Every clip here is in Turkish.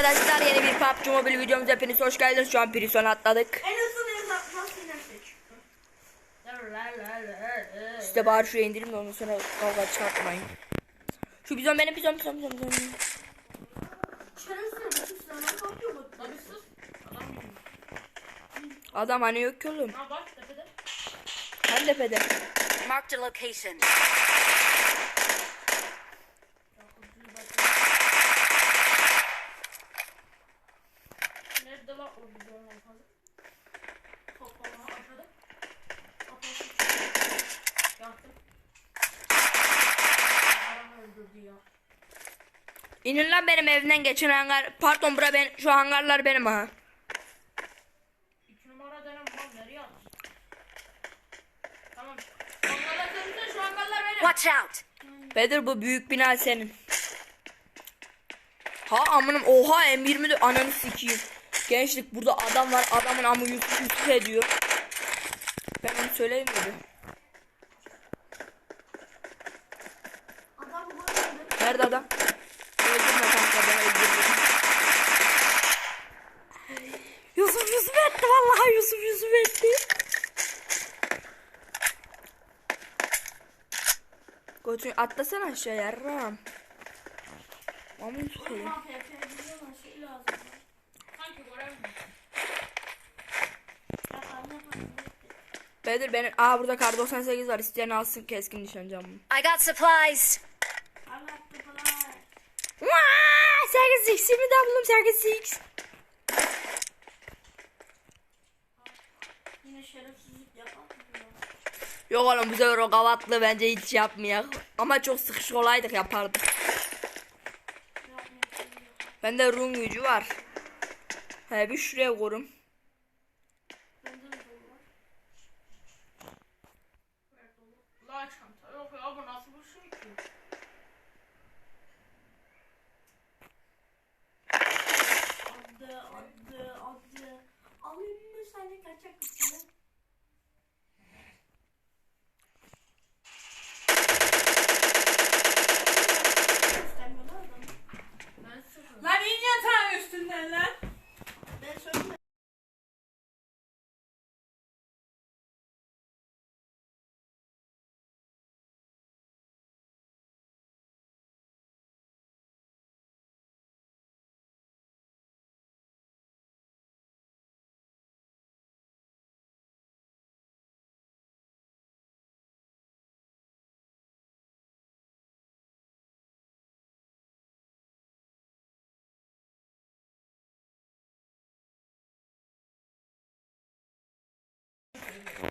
Arkadaşlar yeni bir PUBG Mobile videomuza hepiniz hoş geldiniz. Şu an Prison atladık. En nasıl inersek? İşte bari şuraya indirim de ondan sonra kavga çıkartmayın. Şu bizon benim bizon bizon bizon bizon. Sus. Adam hani yok ki oğlum. Ha bak tepede. Her tepede. Marked a location. Yaktım. Adam öldürdü ya. İnin lan benim evimden geçin hangar. Pardon bura ben şu hangarlar benim ha. İki numara dönem mal nereye attın? Tamam. Hangarlar senin şu hangarlar benim. Watch out! Bedir bu büyük bina senin. Ha amınım oha M24 ananı sikeyim. Gençlik burada adam var adamın amı Yusuf Yusuf ediyor. Ben onu söyleyeyim arada Nerede adam? Öldürme kanka ben öldürdüm. Yusuf Yusuf etti vallahi Yusuf Yusuf etti. Götün atlasana aşağı yarram. Ama Yusuf öyle. ama PP biliyorlar şey lazım. Sanki göremiyorum. Ya anne yapalım. Bedir benim aa burada kar 98 var isteyen alsın keskin nişan camı. I got supplies. Vaa 8 x mi de buldum 8 x. Yine şerefsizlik yapar mı? Yok oğlum bu sefer o gavatlı bence hiç yapmayak. Ama çok sıkışık olaydık yapardık. Bende run gücü var. He bir şuraya korum. Bende de dolu var. La çanta yok ya bu nasıl bir şey ki? Adı adı. Alayım mı seni kaçak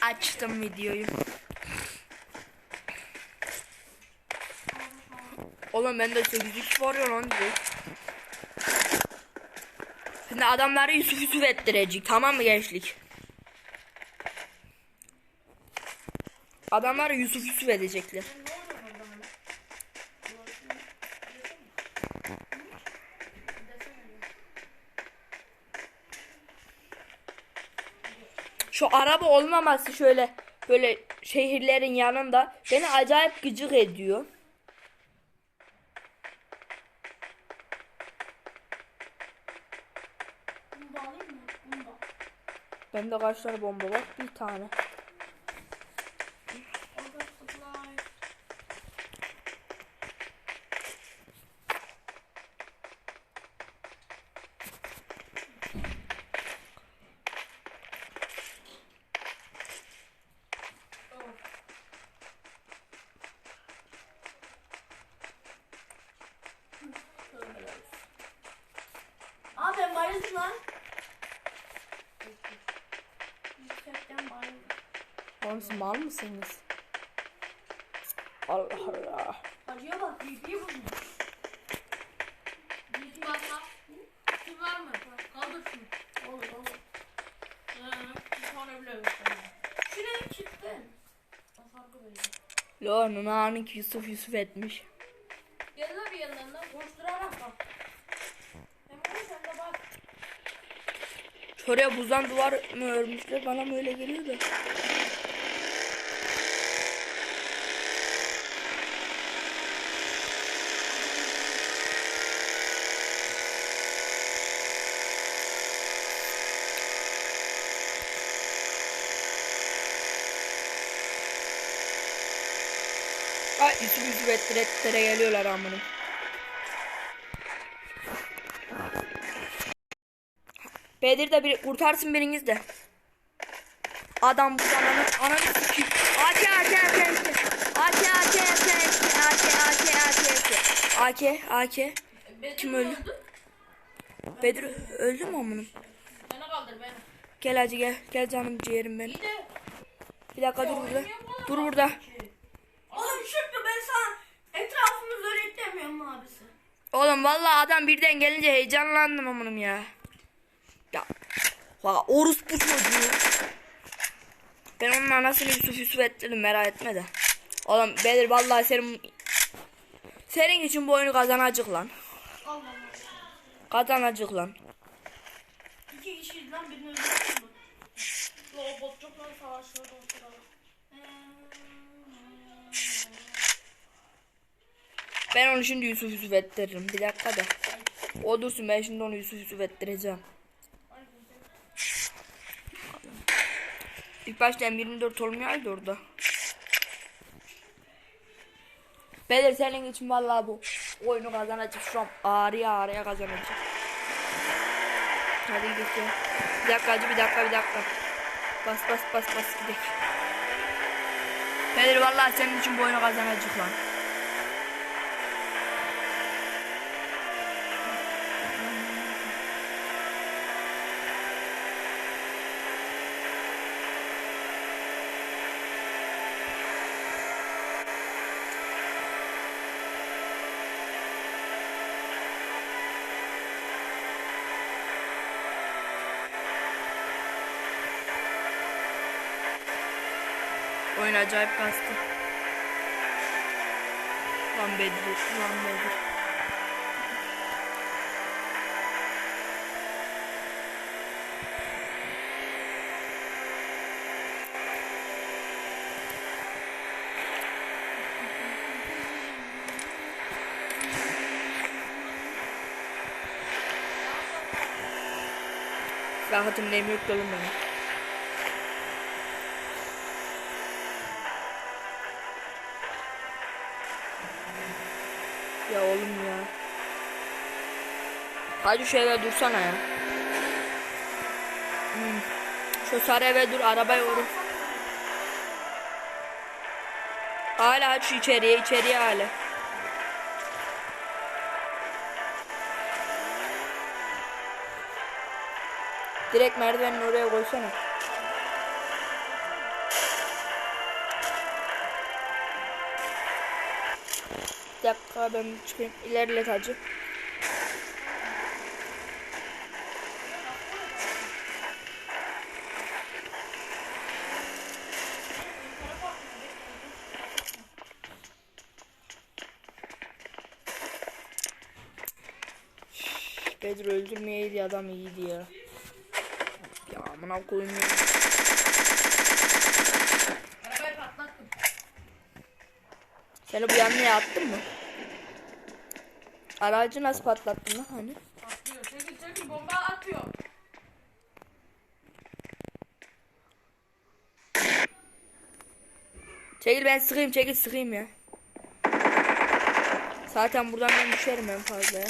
Açtım videoyu. Oğlum bende 8 x var ya lan direkt. Şimdi adamları Yusuf Yusuf ettirecek tamam mı gençlik? Adamları Yusuf Yusuf edecekler. Araba olmaması şöyle böyle şehirlerin yanında beni acayip gıcık ediyor. Bende kaç tane bomba var? Bir tane. Orada supply. Aa ben bayıldım lan. Yüksekten bayıldım. Oğlum siz mal mısınız? Allah Allah. Acıya bak, BB vurdum. Bir bakma. Kim var mı? Kaldır şunu. Olur olur. Bir tane bile sana. Şuraya çıktın. Farkı böyle. Lo Nuna'nın Yusuf Yusuf etmiş. Lan bir yandan da koşturarak bak. Hem bunu sen de bak. Şuraya buzdan duvar mı örmüşler bana mı öyle geliyor da. Ay Yusuf ettire ettire geliyorlar amına. Bedir de bir kurtarsın biriniz de. Adam bu ananı ananı sikeyim. AK AK AK AK AK AK AK AK AK AK Kim öldü? Bedir öldü mü amına? Beni kaldır beni. Gel hadi gel. Gel canım ciğerim benim. Bir dakika dur burada. Dur burada. Oğlum Şükrü ben sana etrafımız öyle demiyorum abisi. Oğlum vallahi adam birden gelince heyecanlandım amınım ya. Ya. Valla orospu çocuğu. Ben onun anasını Yusuf Yusuf ettirdim merak etme de. Oğlum Bedir vallahi senin senin için bu oyunu kazanacak lan. Kazanacak lan. İki kişiyiz lan birini öldürdüm. robotçukla savaşıyordu o sırada. Ben onu şimdi Yusuf Yusuf ettiririm. Bir dakika da. O dursun ben şimdi onu Yusuf Yusuf ettireceğim. İlk başta M24 olmayaydı orada. Bedir senin için vallahi bu oyunu kazanacak şu an ağrıya ağrıya kazanacak. Hadi gidelim. Bir dakika hacı bir dakika bir dakika. Bas bas bas bas gidelim. Bedir vallahi senin için bu oyunu kazanacak lan. Oyun acayip kastı. Lan Bedir, lan Bedir. Rahatım neyim yok oğlum Hadi şu eve dursana ya. Hmm. Şu sarı eve dur arabayı vurun. Hala şu içeriye içeriye hala. Direkt merdivenin oraya koysana. Bir dakika ben çıkayım. İlerlet hacı. Bedir öldürmeyeydi adam iyiydi ya. Ya amına koyayım ya. Arabayı patlattım. Seni bu yanlıya attın mı? Aracı nasıl patlattın lan hani? Patlıyor. Çekil çekil bomba atıyor. Çekil ben sıkayım çekil sıkayım ya. Zaten buradan ben düşerim en fazla ya.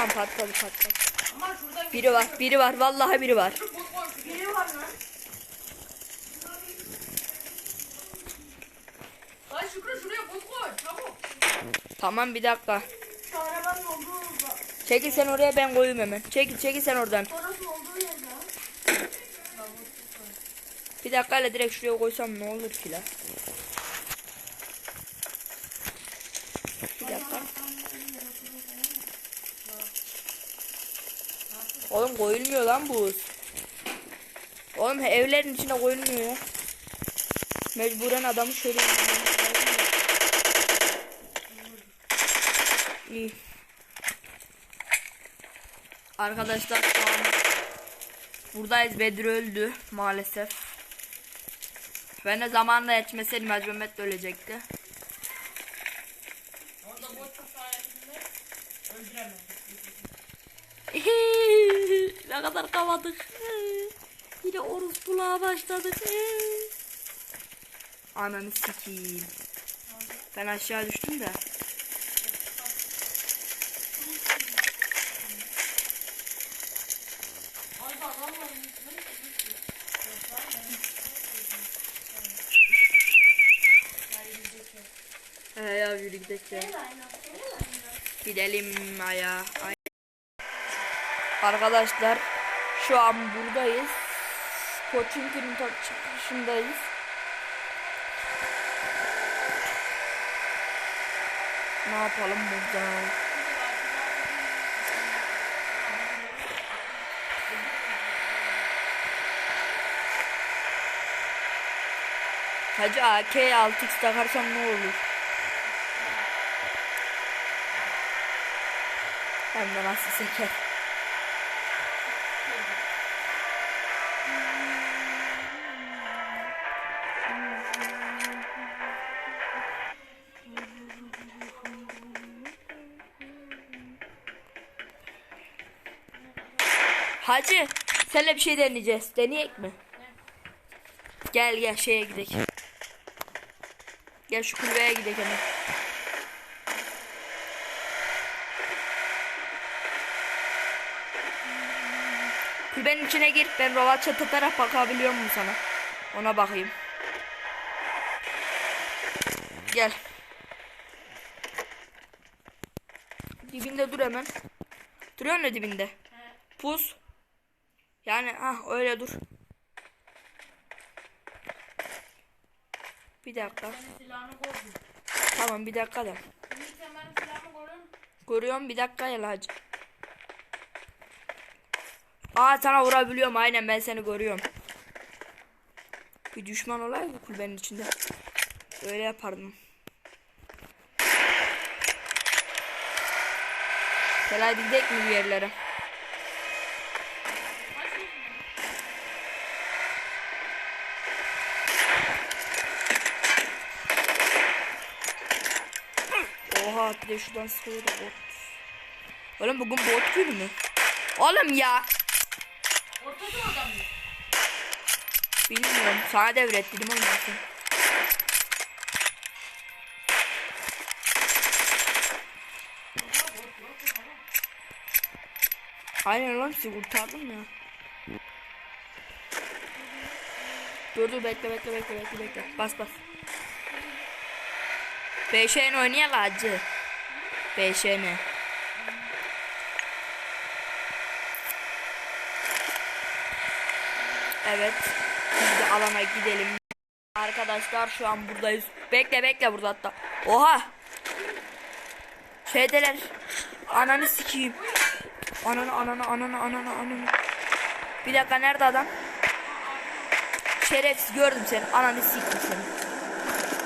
Tamam patladı patladı. Ama şurada Biri var biri var vallahi biri var. Biri var lan. Lan Şükrü şuraya buz koy. Çabuk. Tamam bir dakika. Şu arabanın olduğu da. Çekil sen oraya ben koyayım hemen. Çekil çekil sen oradan. Orası olduğu yer lan. Bir dakika hele direkt şuraya koysam ne olur ki la? Oğlum koyulmuyor lan buz. Oğlum evlerin içine koyulmuyor. Mecburen adamı şöyle. İyi. Arkadaşlar şu an buradayız. Bedir öldü maalesef. Ben de zamanla yetmeseydim Mehmet de ölecekti. Ne kadar kavadık. Yine orospuluğa başladık. Ananı sikeyim. Ben aşağı düştüm de. He ya yürü gidelim. Gidelim aya. Arkadaşlar şu an buradayız. Koçinkinin ta çıkışındayız. Ne yapalım burada? Hacı AK 6x takarsam ne olur? Hem de nasıl seker. Hacı, seninle bir şey deneyeceğiz. Deneyek mi? Gel gel şeye gidelim. Gel şu kulübeye gidelim hemen. Kulübenin içine gir. Ben rolat çatıtarak bakabiliyor muyum sana? Ona bakayım. Gel. Dibinde dur hemen. Duruyor mu dibinde? Pus. Yani ah öyle dur. Bir dakika. Tamam bir dakika da. Görüyorum bir dakika ya hacı. Aa sana vurabiliyorum aynen ben seni görüyorum. Bir düşman olaydı kulübenin içinde. Öyle yapardım. Gel hadi gidelim mi bir yerlere? Kaç yaşındasın? Oha bir de şuradan sıkıyor da bot. Oğlum bugün bot günü mü? Oğlum ya. Ortada adam mı? Bilmiyorum. Sana devret dedim olmasın. Aynen lan sizi kurtardım ya. Dur dur bekle bekle bekle bekle bekle. Bas bas. BŞN oynayalım hacı. BŞN. Evet. Biz de alana gidelim. Arkadaşlar şu an buradayız. Bekle bekle burada hatta. Oha. Şeydeler. Ananı sikeyim. Ananı ananı ananı ananı ananı. Bir dakika nerede adam? Şerefsiz gördüm seni. Ananı sikeyim seni.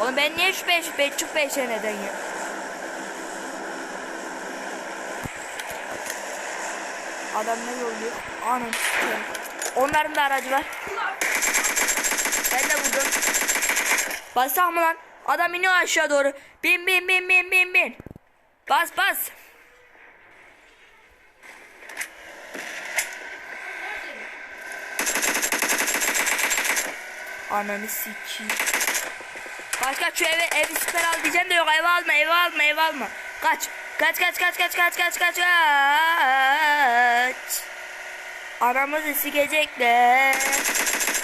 Oğlum ben niye şu beş beş çık beş neden ya? Adam ne yolluyor? Sikeyim. Onların da aracı var. Ben de vurdum. Bassam mı lan? Adam iniyor aşağı doğru. Bin bin bin bin bin bin. Bas bas. Ananı sikeyim. Kaç kaç şu eve evi süper al diyeceğim de yok ev alma ev alma ev alma. Kaç. Kaç kaç kaç kaç kaç kaç kaç kaç. Aramızı sikecekler.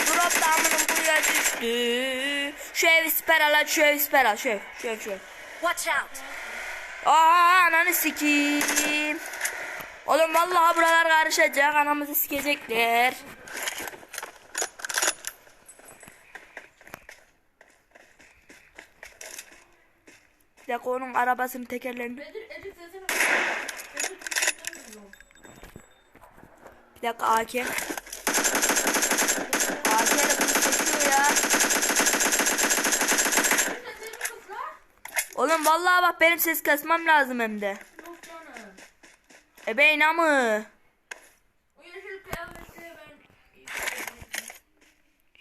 Drop damının buraya düştü. Şu evi süper al şu evi süper al. Şu ev şu ev şu ev. Watch out! Aa ananı sikeyim. Oğlum vallahi buralar karışacak. Anamızı sikecekler. Dakika onun arabasının tekerlerini. Bir dakika AK. AK çekiyor ya. Oğlum vallahi bak benim ses kasmam lazım hem de. Ebeğin amı.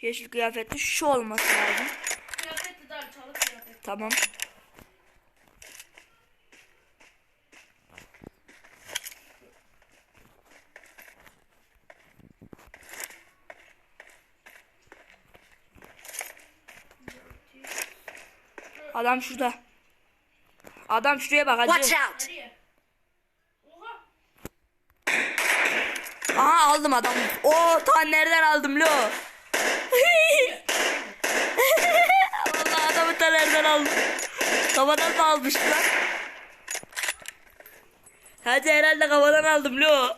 Yeşil kıyafetli şu olması lazım. Kıyafetli daha çalık kıyafet. Tamam. Adam şurada. Adam şuraya bak Watch hacı. out! Nereye? Oha. Aha aldım adamı. Oo ta nereden aldım lo? Allah adamı ta nereden aldım? Kafadan mı almıştı lan? Hadi herhalde kafadan aldım lo.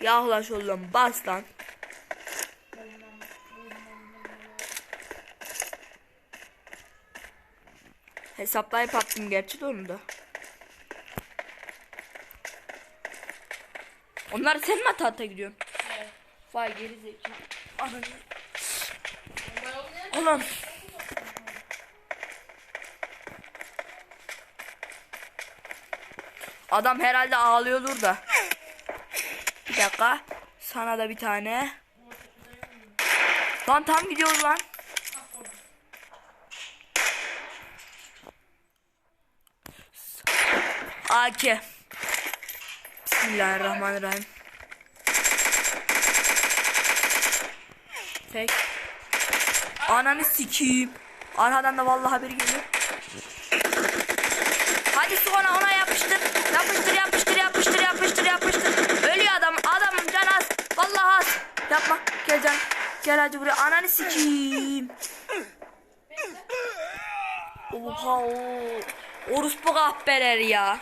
Yaklaş oğlum bas lan. Hesaplayıp attım gerçi de onu da. Onlar sen mi tahta gidiyorsun? Evet. Vay geri zekalı. Ananı. Oğlum. Adam herhalde ağlıyordur da. Bir dakika. Sana da bir tane. Lan tam gidiyor lan. AK. Bismillahirrahmanirrahim. Tek. Ananı sikeyim. Arkadan da vallahi biri geliyor. Hadi sonra ona yapıştır. Yapıştır yapıştır yapıştır yapıştır yapıştır. Ölüyor adam. Adamın can az. Vallahi az. Yapma. Gel can. Gel hadi buraya. Ananı sikeyim. Oha o. Orospu kahpeler ya.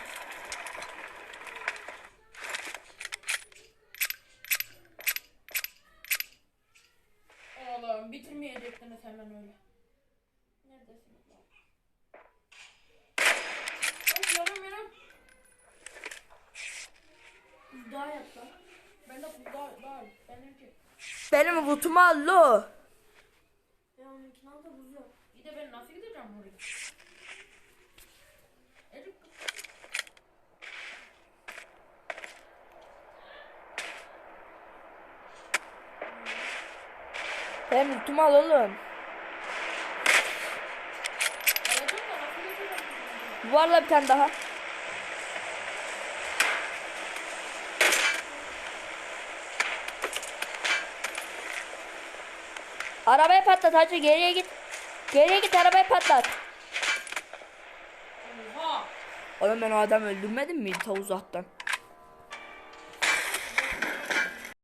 Oğlum bitirmeyecektiniz hemen öyle. Neredesiniz lan? Of yarım yarım. Daha yap lan. Ben de daha daha benimki. Benim kutumu al lo. Ya onunkini al da buz yok. Bir de ben nasıl gideceğim oraya? Erik Benim al oğlum. Yuvarla bir tane daha. Arabayı patlat hacı geriye git. Geriye git arabayı patlat. Oha! Oğlum ben o adamı öldürmedim mi ta uzaktan?